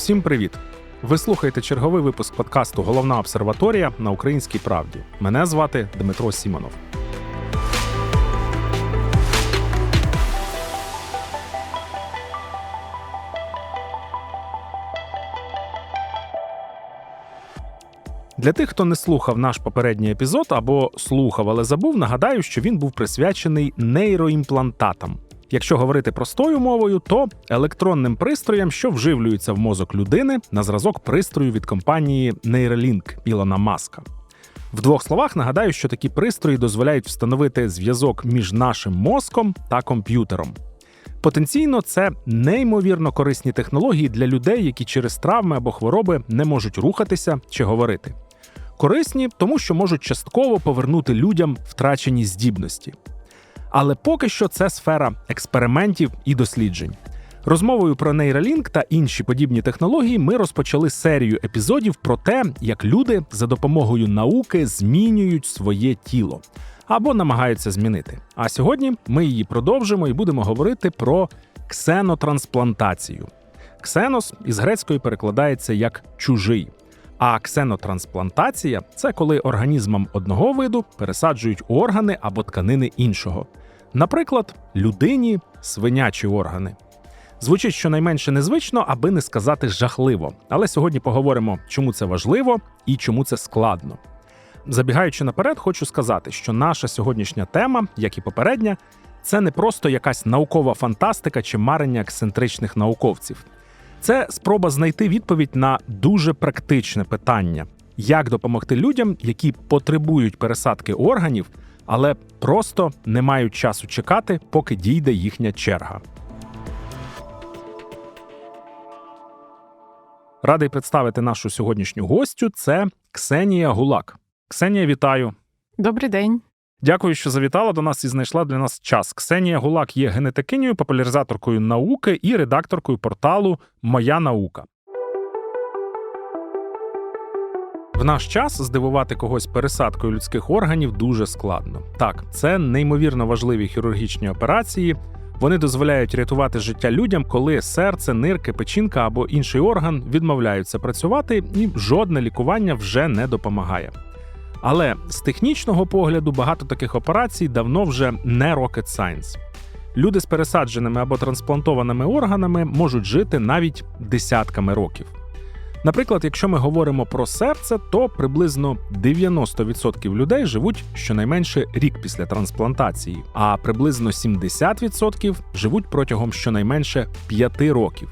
Усім привіт! Ви слухаєте черговий випуск подкасту Головна обсерваторія на Українській правді. Мене звати Дмитро Сімонов. Для тих, хто не слухав наш попередній епізод або слухав, але забув, нагадаю, що він був присвячений нейроімплантатам. Якщо говорити простою мовою, то електронним пристроям, що вживлюються в мозок людини на зразок пристрою від компанії Neuralink Ілона Маска. В двох словах нагадаю, що такі пристрої дозволяють встановити зв'язок між нашим мозком та комп'ютером. Потенційно, це неймовірно корисні технології для людей, які через травми або хвороби не можуть рухатися чи говорити. Корисні, тому що можуть частково повернути людям втрачені здібності. Але поки що це сфера експериментів і досліджень. Розмовою про Neuralink та інші подібні технології ми розпочали серію епізодів про те, як люди за допомогою науки змінюють своє тіло або намагаються змінити. А сьогодні ми її продовжимо і будемо говорити про ксенотрансплантацію. Ксенос із грецької перекладається як чужий. А ксенотрансплантація це коли організмам одного виду пересаджують органи або тканини іншого. Наприклад, людині свинячі органи. Звучить щонайменше незвично, аби не сказати жахливо. Але сьогодні поговоримо, чому це важливо і чому це складно. Забігаючи наперед, хочу сказати, що наша сьогоднішня тема, як і попередня, це не просто якась наукова фантастика чи марення ексцентричних науковців. Це спроба знайти відповідь на дуже практичне питання: як допомогти людям, які потребують пересадки органів, але просто не мають часу чекати, поки дійде їхня черга. Радий представити нашу сьогоднішню гостю. Це Ксенія Гулак. Ксенія, вітаю. Добрий день. Дякую, що завітала до нас і знайшла для нас час. Ксенія Гулак є генетикинею, популяризаторкою науки і редакторкою порталу Моя наука. В наш час здивувати когось пересадкою людських органів дуже складно. Так, це неймовірно важливі хірургічні операції. Вони дозволяють рятувати життя людям, коли серце, нирки, печінка або інший орган відмовляються працювати, і жодне лікування вже не допомагає. Але з технічного погляду багато таких операцій давно вже не rocket science. Люди з пересадженими або трансплантованими органами можуть жити навіть десятками років. Наприклад, якщо ми говоримо про серце, то приблизно 90% людей живуть щонайменше рік після трансплантації, а приблизно 70% живуть протягом щонайменше 5 років.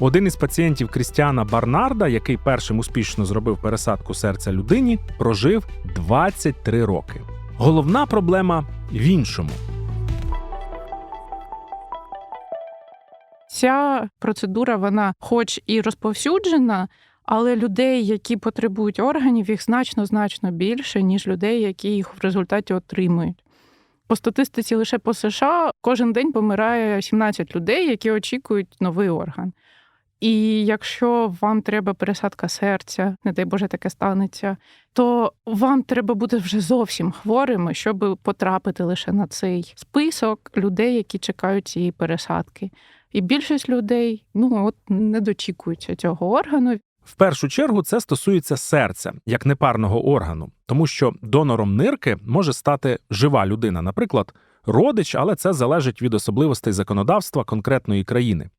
Один із пацієнтів Крістіана Барнарда, який першим успішно зробив пересадку серця людині, прожив 23 роки. Головна проблема в іншому. Ця процедура, вона, хоч і розповсюджена, але людей, які потребують органів, їх значно значно більше, ніж людей, які їх в результаті отримують. По статистиці лише по США кожен день помирає 17 людей, які очікують новий орган. І якщо вам треба пересадка серця, не дай Боже, таке станеться, то вам треба бути вже зовсім хворими, щоб потрапити лише на цей список людей, які чекають цієї пересадки. І більшість людей ну от не дочікуються цього органу. В першу чергу це стосується серця як непарного органу, тому що донором нирки може стати жива людина, наприклад, родич, але це залежить від особливостей законодавства конкретної країни.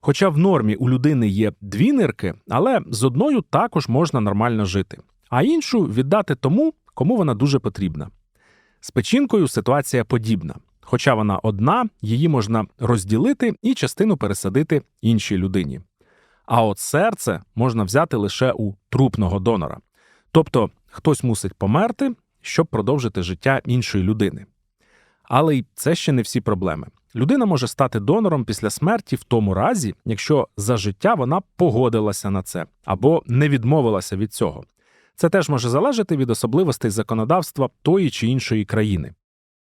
Хоча в нормі у людини є дві нирки, але з одною також можна нормально жити, а іншу віддати тому, кому вона дуже потрібна. З печінкою ситуація подібна. Хоча вона одна, її можна розділити і частину пересадити іншій людині. А от серце можна взяти лише у трупного донора. Тобто хтось мусить померти, щоб продовжити життя іншої людини. Але й це ще не всі проблеми. Людина може стати донором після смерті в тому разі, якщо за життя вона погодилася на це або не відмовилася від цього. Це теж може залежати від особливостей законодавства тої чи іншої країни.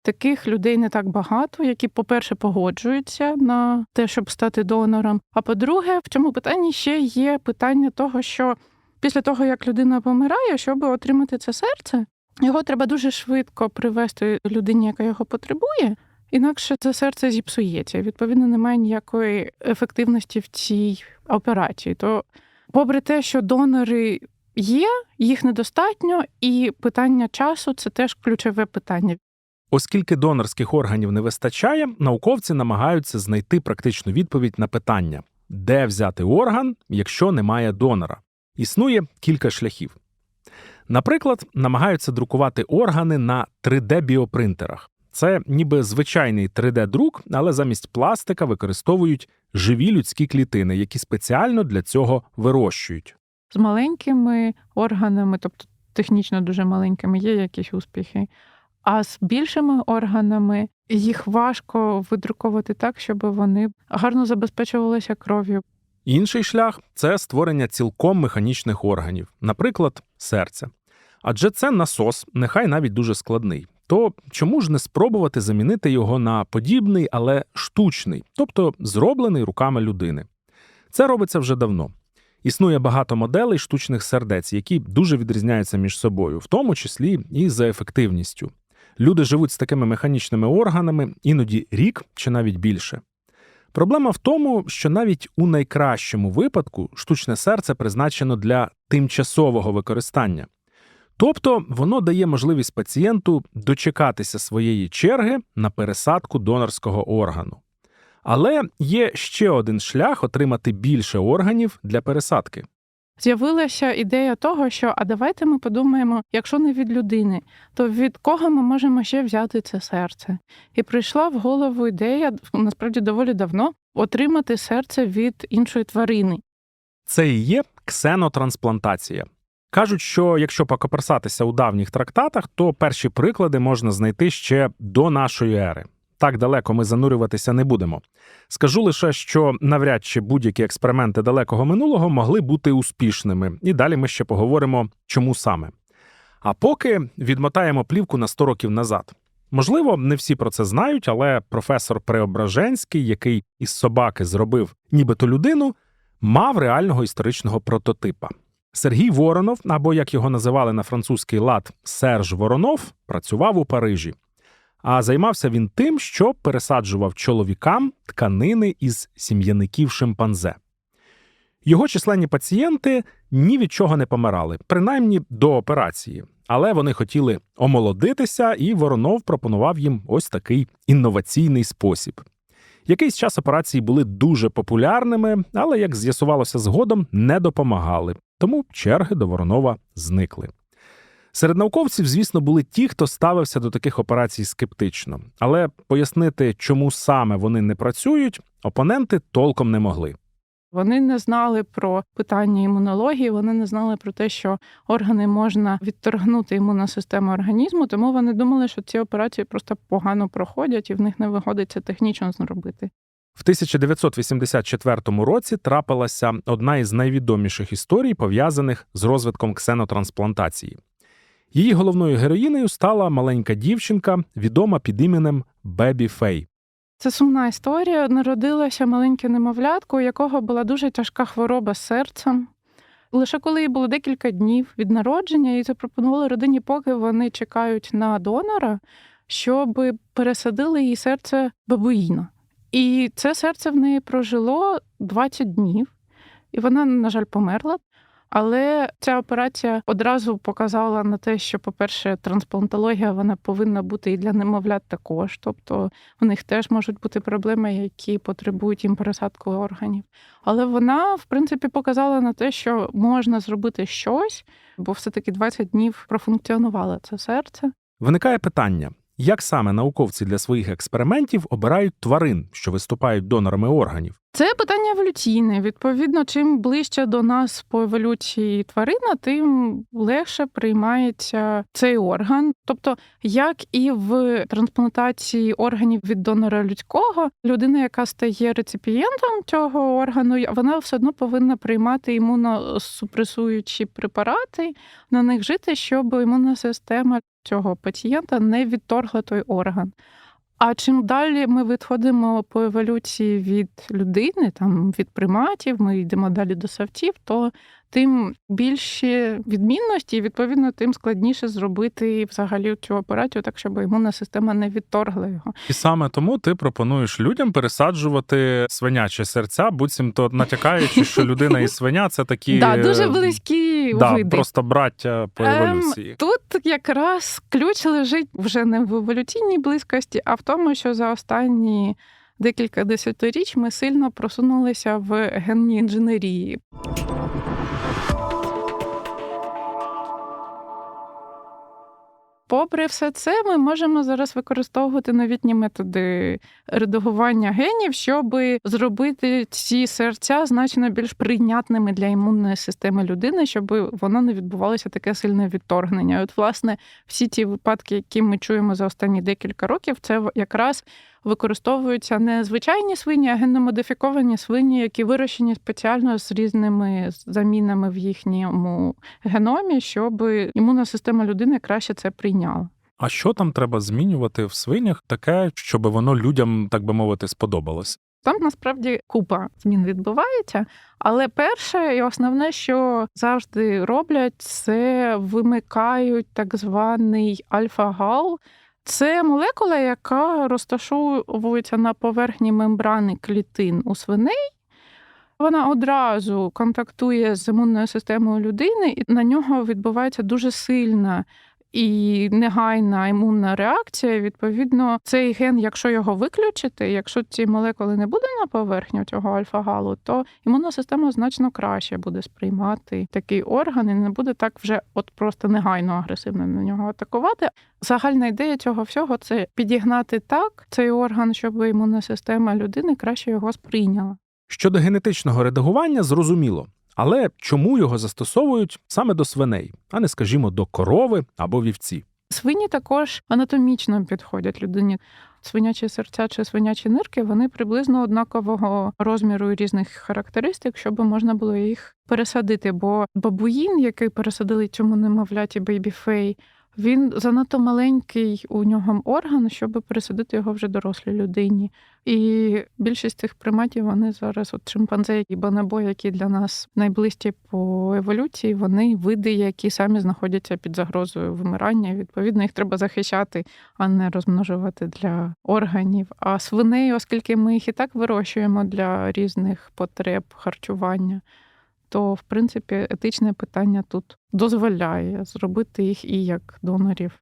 Таких людей не так багато, які, по-перше, погоджуються на те, щоб стати донором. А по-друге, в цьому питанні ще є питання того, що після того, як людина помирає, щоб отримати це серце, його треба дуже швидко привести людині, яка його потребує. інакше це серце зіпсується. Відповідно, немає ніякої ефективності в цій операції. То, попри те, що донори є, їх недостатньо, і питання часу це теж ключове питання. Оскільки донорських органів не вистачає, науковці намагаються знайти практичну відповідь на питання, де взяти орган, якщо немає донора. Існує кілька шляхів. Наприклад, намагаються друкувати органи на 3D-біопринтерах. Це ніби звичайний 3D-друк, але замість пластика використовують живі людські клітини, які спеціально для цього вирощують. З маленькими органами, тобто технічно дуже маленькими, є якісь успіхи. А з більшими органами їх важко видруковувати так, щоб вони гарно забезпечувалися кров'ю. Інший шлях це створення цілком механічних органів, наприклад, серця. Адже це насос, нехай навіть дуже складний. То чому ж не спробувати замінити його на подібний, але штучний, тобто зроблений руками людини? Це робиться вже давно. Існує багато моделей штучних сердець, які дуже відрізняються між собою, в тому числі і за ефективністю. Люди живуть з такими механічними органами іноді рік чи навіть більше. Проблема в тому, що навіть у найкращому випадку штучне серце призначено для тимчасового використання. Тобто воно дає можливість пацієнту дочекатися своєї черги на пересадку донорського органу. Але є ще один шлях отримати більше органів для пересадки. З'явилася ідея того, що а давайте ми подумаємо, якщо не від людини, то від кого ми можемо ще взяти це серце? І прийшла в голову ідея насправді доволі давно отримати серце від іншої тварини. Це і є ксенотрансплантація. Кажуть, що якщо покоперсатися у давніх трактатах, то перші приклади можна знайти ще до нашої ери. Так далеко ми занурюватися не будемо. Скажу лише, що навряд чи будь-які експерименти далекого минулого могли бути успішними, і далі ми ще поговоримо, чому саме. А поки відмотаємо плівку на 100 років назад. Можливо, не всі про це знають, але професор Преображенський, який із собаки зробив нібито людину, мав реального історичного прототипа. Сергій Воронов, або як його називали на французький лад Серж Воронов, працював у Парижі. А займався він тим, що пересаджував чоловікам тканини із сім'яників шимпанзе. Його численні пацієнти ні від чого не помирали, принаймні до операції, але вони хотіли омолодитися, і Воронов пропонував їм ось такий інноваційний спосіб. Якийсь час операції були дуже популярними, але, як з'ясувалося згодом, не допомагали, тому черги до Воронова зникли. Серед науковців, звісно, були ті, хто ставився до таких операцій скептично, але пояснити, чому саме вони не працюють, опоненти толком не могли. Вони не знали про питання імунології, вони не знали про те, що органи можна відторгнути імунну систему організму, тому вони думали, що ці операції просто погано проходять і в них не виходить це технічно зробити. В 1984 році трапилася одна із найвідоміших історій, пов'язаних з розвитком ксенотрансплантації. Її головною героїнею стала маленька дівчинка, відома під іменем Бебі Фей. Це сумна історія. Народилося маленьке немовлятко, у якого була дуже тяжка хвороба з серцем. Лише коли їй було декілька днів від народження, їй запропонували родині, поки вони чекають на донора, щоб пересадили їй серце бабуїна. І це серце в неї прожило 20 днів, і вона, на жаль, померла. Але ця операція одразу показала на те, що, по-перше, трансплантологія вона повинна бути і для немовлят також. Тобто в них теж можуть бути проблеми, які потребують їм пересадку органів. Але вона, в принципі, показала на те, що можна зробити щось, бо все-таки 20 днів профункціонувало це серце. Виникає питання: як саме науковці для своїх експериментів обирають тварин, що виступають донорами органів? Це питання еволюційне. Відповідно, чим ближче до нас по еволюції тварина, тим легше приймається цей орган. Тобто, як і в трансплантації органів від донора людського, людина, яка стає реципієнтом цього органу, вона все одно повинна приймати імуносупресуючі препарати, на них жити, щоб імунна система цього пацієнта не відторгла той орган. А чим далі ми відходимо по еволюції від людини, там від приматів, ми йдемо далі до савців, то тим більші відмінності, і відповідно, тим складніше зробити взагалі цю операцію, так щоб імунна система не відторгла його. І саме тому ти пропонуєш людям пересаджувати свинячі серця, буцімто натякаючи, що людина і свиня це такі да, дуже е, да, види. просто браття по Ем. Тут якраз ключ лежить вже не в еволюційній близькості, а в тому, що за останні декілька десятиріч ми сильно просунулися в генній інженерії. Попри все це, ми можемо зараз використовувати новітні методи редагування генів, щоб зробити ці серця значно більш прийнятними для імунної системи людини, щоб воно не відбувалося таке сильне відторгнення. От, власне, всі ті випадки, які ми чуємо за останні декілька років, це якраз використовуються не звичайні свині, а генномодифіковані свині, які вирощені спеціально з різними замінами в їхньому геномі, щоб імунна система людини краще це прийняла. А що там треба змінювати в свинях, таке, щоб воно людям, так би мовити, сподобалось? Там насправді купа змін відбувається. Але перше і основне, що завжди роблять, це вимикають так званий альфа-гал. Це молекула, яка розташовується на поверхні мембрани клітин у свиней. Вона одразу контактує з імунною системою людини, і на нього відбувається дуже сильна і негайна імунна реакція. Відповідно, цей ген, якщо його виключити, якщо ці молекули не буде на поверхні цього альфа-галу, то імунна система значно краще буде сприймати такий орган і не буде так вже от просто негайно агресивно на нього атакувати. Загальна ідея цього всього це підігнати так цей орган, щоб імунна система людини краще його сприйняла. Щодо генетичного редагування, зрозуміло. Але чому його застосовують саме до свиней, а не, скажімо, до корови або вівці? Свині також анатомічно підходять людині. Свинячі серця чи свинячі нирки вони приблизно однакового розміру і різних характеристик, щоб можна було їх пересадити. Бо бабуїн, який пересадили цьому немовляті бейбіфей, він занадто маленький у нього орган, щоб пересадити його вже дорослій людині. І більшість цих приматів вони зараз, от шимпанзе і бонобо, які для нас найближчі по еволюції, вони види, які самі знаходяться під загрозою вимирання. Відповідно, їх треба захищати, а не розмножувати для органів. А свиней, оскільки ми їх і так вирощуємо для різних потреб харчування. То, в принципі, етичне питання тут дозволяє зробити їх і як донорів.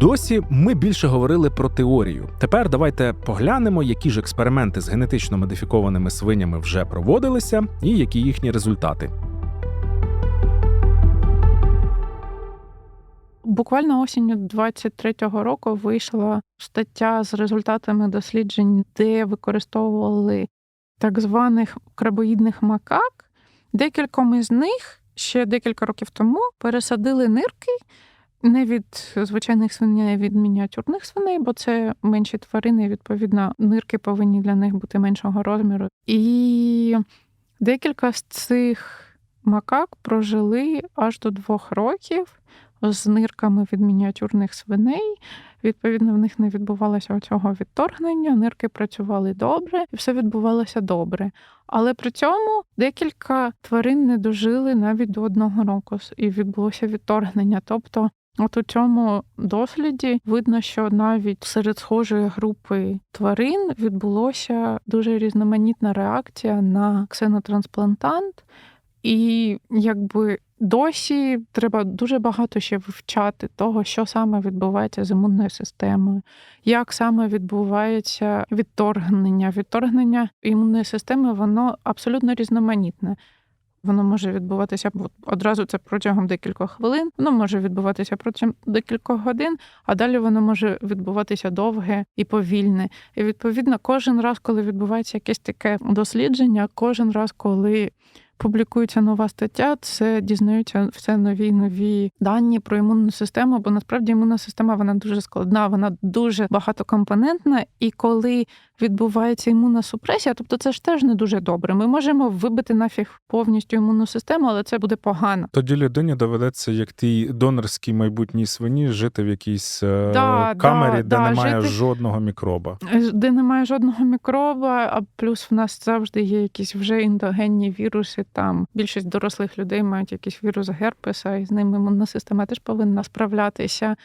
Досі ми більше говорили про теорію. Тепер давайте поглянемо, які ж експерименти з генетично модифікованими свинями вже проводилися, і які їхні результати. Буквально осінню 23-го року вийшла стаття з результатами досліджень, де використовували так званих крабоїдних макак. Декільком із них ще декілька років тому пересадили нирки не від звичайних свиней, а від мініатюрних свиней, бо це менші тварини, відповідно, нирки повинні для них бути меншого розміру. І декілька з цих макак прожили аж до двох років з нирками від мініатюрних свиней. Відповідно, в них не відбувалося цього відторгнення, нирки працювали добре, і все відбувалося добре. Але при цьому декілька тварин не дожили навіть до одного року, і відбулося відторгнення. Тобто, от у цьому досліді видно, що навіть серед схожої групи тварин відбулося дуже різноманітна реакція на ксенотрансплантант. І якби досі треба дуже багато ще вивчати того, що саме відбувається з імунною системою, як саме відбувається відторгнення. Відторгнення імунної системи воно абсолютно різноманітне. Воно може відбуватися одразу це протягом декількох хвилин, воно може відбуватися протягом декількох годин, а далі воно може відбуватися довге і повільне. І відповідно, кожен раз, коли відбувається якесь таке дослідження, кожен раз, коли публікується нова стаття, це дізнаються все нові нові дані про імунну систему, бо насправді імунна система вона дуже складна, вона дуже багатокомпонентна, і коли відбувається імунна супресія, тобто це ж теж не дуже добре. Ми можемо вибити нафіг повністю імунну систему, але це буде погано. Тоді людині доведеться, як тій донорській майбутній свині, жити в якійсь е, Да, камері, да, де да, немає жити- жодного мікроба. де немає жодного мікроба, а плюс в нас завжди є якісь вже ендогенні віруси. Там більшість дорослих людей мають якийсь вірус герпеса, і з ним імунна система теж повинна справлятися.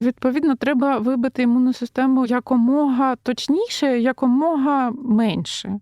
Відповідно, треба вибити імунну систему якомога точніше, якомога менше.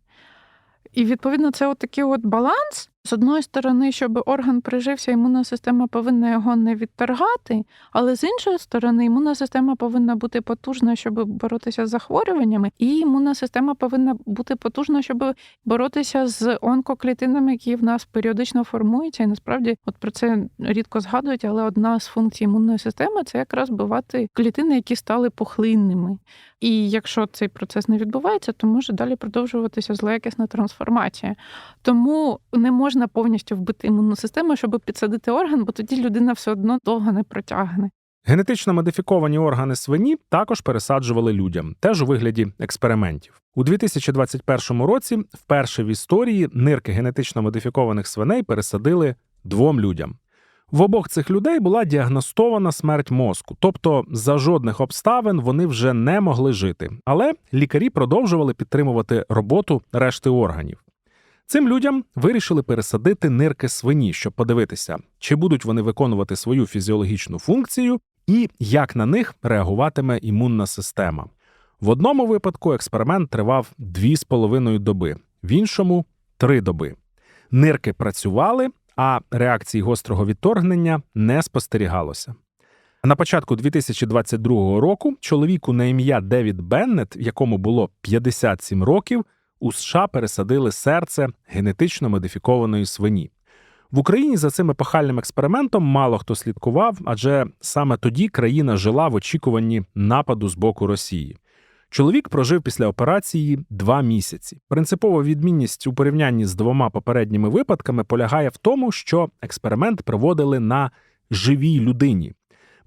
І відповідно, це от такий от баланс. З одної сторони, щоб орган прижився, імунна система повинна його не відторгати, але з іншої сторони, імунна система повинна бути потужна, щоб боротися з захворюваннями, і імунна система повинна бути потужна, щоб боротися з онкоклітинами, які в нас періодично формуються. І насправді, от про це рідко згадують, але одна з функцій імунної системи це якраз бивати клітини, які стали пухлинними. І якщо цей процес не відбувається, то може далі продовжуватися злоякісна трансформація. Тому не можна повністю вбити імунну систему, щоб підсадити орган, бо тоді людина все одно довго не протягне. Генетично модифіковані органи свині також пересаджували людям, теж у вигляді експериментів. У 2021 році вперше в історії нирки генетично модифікованих свиней пересадили двом людям. В обох цих людей була діагностована смерть мозку, тобто за жодних обставин вони вже не могли жити. Але лікарі продовжували підтримувати роботу решти органів. Цим людям вирішили пересадити нирки свині, щоб подивитися, чи будуть вони виконувати свою фізіологічну функцію і як на них реагуватиме імунна система. В одному випадку експеримент тривав 2,5 доби, в іншому 3 доби. Нирки працювали, а реакції гострого відторгнення не спостерігалося. На початку 2022 року чоловіку на ім'я Девід Беннет, якому було 57 років, у США пересадили серце генетично модифікованої свині. В Україні за цим епохальним експериментом мало хто слідкував, адже саме тоді країна жила в очікуванні нападу з боку Росії. Чоловік прожив після операції два місяці. Принципова відмінність у порівнянні з двома попередніми випадками полягає в тому, що експеримент проводили на живій людині.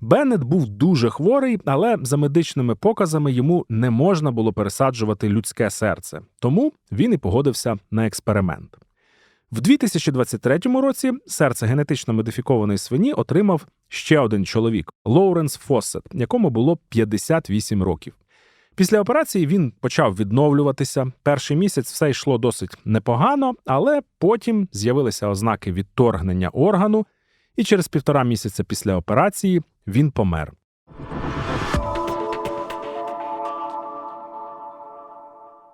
Беннет був дуже хворий, але за медичними показами йому не можна було пересаджувати людське серце, тому він і погодився на експеримент. В 2023 році серце генетично модифікованої свині отримав ще один чоловік Лоуренс Фоссет, якому було 58 років. Після операції він почав відновлюватися. Перший місяць все йшло досить непогано, але потім з'явилися ознаки відторгнення органу, і через півтора місяця після операції він помер.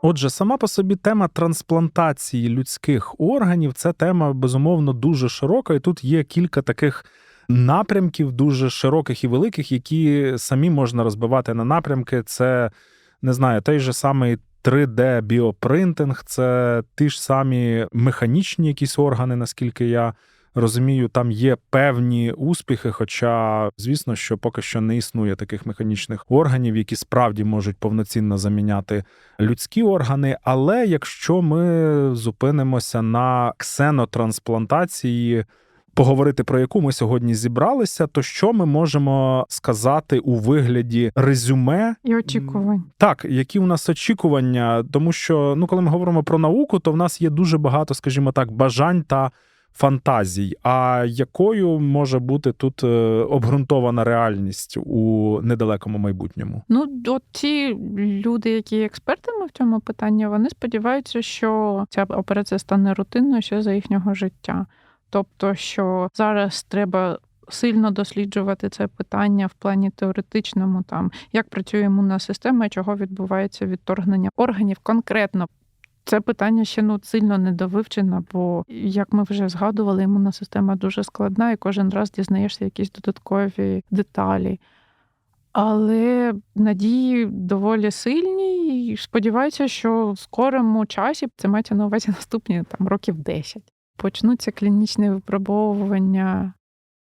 Отже, сама по собі тема трансплантації людських органів це тема безумовно дуже широка, і тут є кілька таких напрямків, дуже широких і великих, які самі можна розбивати на напрямки. Це не знаю, той же самий 3D біопринтинг, це ті ж самі механічні якісь органи, наскільки я розумію, там є певні успіхи. Хоча, звісно, що поки що не існує таких механічних органів, які справді можуть повноцінно заміняти людські органи. Але якщо ми зупинимося на ксенотрансплантації, поговорити про яку ми сьогодні зібралися, то що ми можемо сказати у вигляді резюме І очікувань. так, які у нас очікування, тому що ну, коли ми говоримо про науку, то в нас є дуже багато, скажімо так, бажань та фантазій. А якою може бути тут е, обґрунтована реальність у недалекому майбутньому? Ну, от ті люди, які експертами в цьому питанні, вони сподіваються, що ця операція стане рутинною ще за їхнього життя. Тобто, що зараз треба сильно досліджувати це питання в плані теоретичному, там як працює імунна система, чого відбувається відторгнення органів конкретно. Це питання ще ну сильно недовивчено, бо як ми вже згадували, імунна система дуже складна, і кожен раз дізнаєшся якісь додаткові деталі. Але надії доволі сильні, і сподіваюся, що в скорому часі це мається на увазі наступні там років 10. Почнуться клінічні випробовування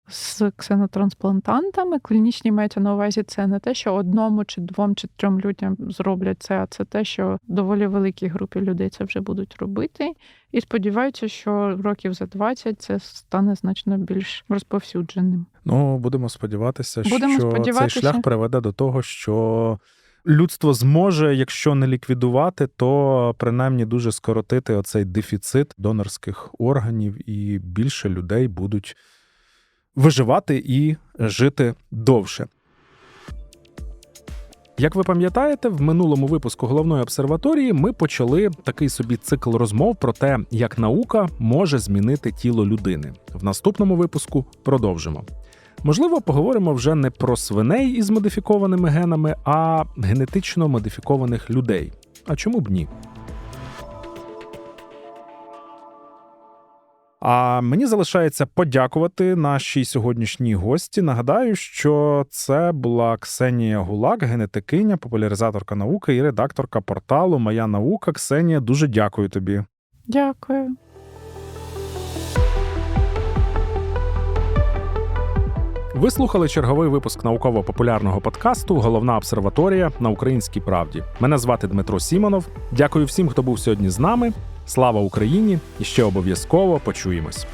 з ксенотрансплантантами. Клінічні мається на увазі це не те, що одному чи двом чи трьом людям зроблять це, а це те, що доволі великій групі людей це вже будуть робити. І сподіваються, що років за 20 це стане значно більш розповсюдженим. Ну, будемо сподіватися, Будемо що сподіватися. цей шлях приведе до того, що людство зможе, якщо не ліквідувати, то принаймні дуже скоротити оцей дефіцит донорських органів, і більше людей будуть виживати і жити довше. Як ви пам'ятаєте, в минулому випуску головної обсерваторії ми почали такий собі цикл розмов про те, як наука може змінити тіло людини. В наступному випуску продовжимо. Можливо, поговоримо вже не про свиней із модифікованими генами, а генетично модифікованих людей. А чому б ні? А мені залишається подякувати нашій сьогоднішній гості. Нагадаю, що це була Ксенія Гулак, генетикиня, популяризаторка науки і редакторка порталу Моя наука. Ксенія, дуже дякую тобі. Дякую. Ви слухали черговий випуск науково-популярного подкасту Головна обсерваторія на українській правді. Мене звати Дмитро Сімонов. Дякую всім, хто був сьогодні з нами. Слава Україні! І ще обов'язково почуємось.